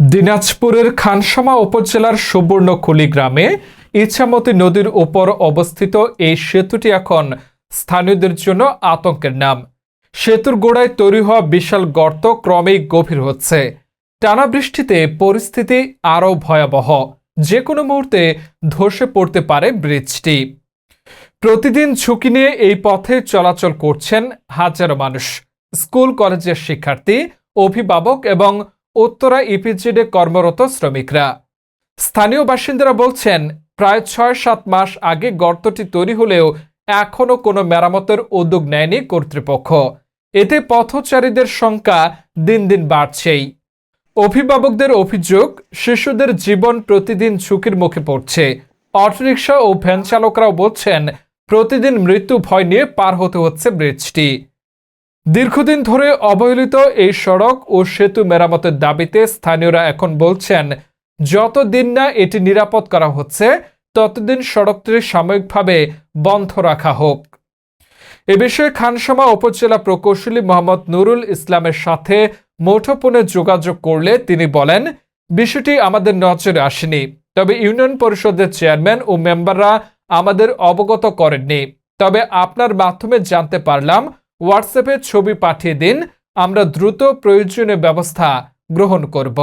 দিনাজপুরের খানসামা উপজেলার সুবর্ণখুলি গ্রামে ইচ্ছামতি নদীর উপর অবস্থিত এই সেতুটি এখন স্থানীয়দের জন্য আতঙ্কের নাম। সেতুর গোড়ায় তৈরি হওয়া বিশাল গর্ত ক্রমেই গভীর হচ্ছে। টানা বৃষ্টিতে পরিস্থিতি আরও ভয়াবহ। যে কোনো মুহূর্তে ধসে পড়তে পারে ব্রিজটি। প্রতিদিন ঝুঁকি নিয়ে এই পথে চলাচল করছেন হাজারো মানুষ। স্কুল, কলেজের শিক্ষার্থী, অভিভাবক এবং উত্তরা ইপিজেডে কর্মরত শ্রমিকরা। স্থানীয় বাসিন্দারা বলছেন, প্রায় ছয় সাত মাস আগে গর্তটি তৈরি হলেও এখনও কোনো মেরামতের উদ্যোগ নেয়নি কর্তৃপক্ষ। এতে পথচারীদের সংখ্যা দিন দিন বাড়ছেই। অভিভাবকদের অভিযোগ, শিশুদের জীবন প্রতিদিন ঝুঁকির মুখে পড়ছে। অটোরিকশা ও ভ্যান চালকরাও বলছেন, প্রতিদিন মৃত্যু ভয় নিয়ে পার হতে হচ্ছে ব্রিজটি। দীর্ঘদিন ধরে অবহেলিত এই সড়ক ও সেতু মেরামতের দাবিতে স্থানীয়রা এখন বলছেন, যতদিন না এটি নিরাপদ করা হচ্ছে, ততদিন সড়কটি সাময়িকভাবে বন্ধ রাখা হোক। এ বিষয়ে খানসামা উপজেলা প্রকৌশলী মোহাম্মদ নুরুল ইসলামের সাথে মুঠোফোনে যোগাযোগ করলে তিনি বলেন, বিষয়টি আমাদের নজরে আসেনি, তবে ইউনিয়ন পরিষদের চেয়ারম্যান ও মেম্বাররা আমাদের অবগত করেননি। তবে আপনার মাধ্যমে জানতে পারলাম হোয়াটসঅ্যাপে ছবি পাঠিয়ে দিন আমরা দ্রুত প্রয়োজনীয় ব্যবস্থা গ্রহণ করব।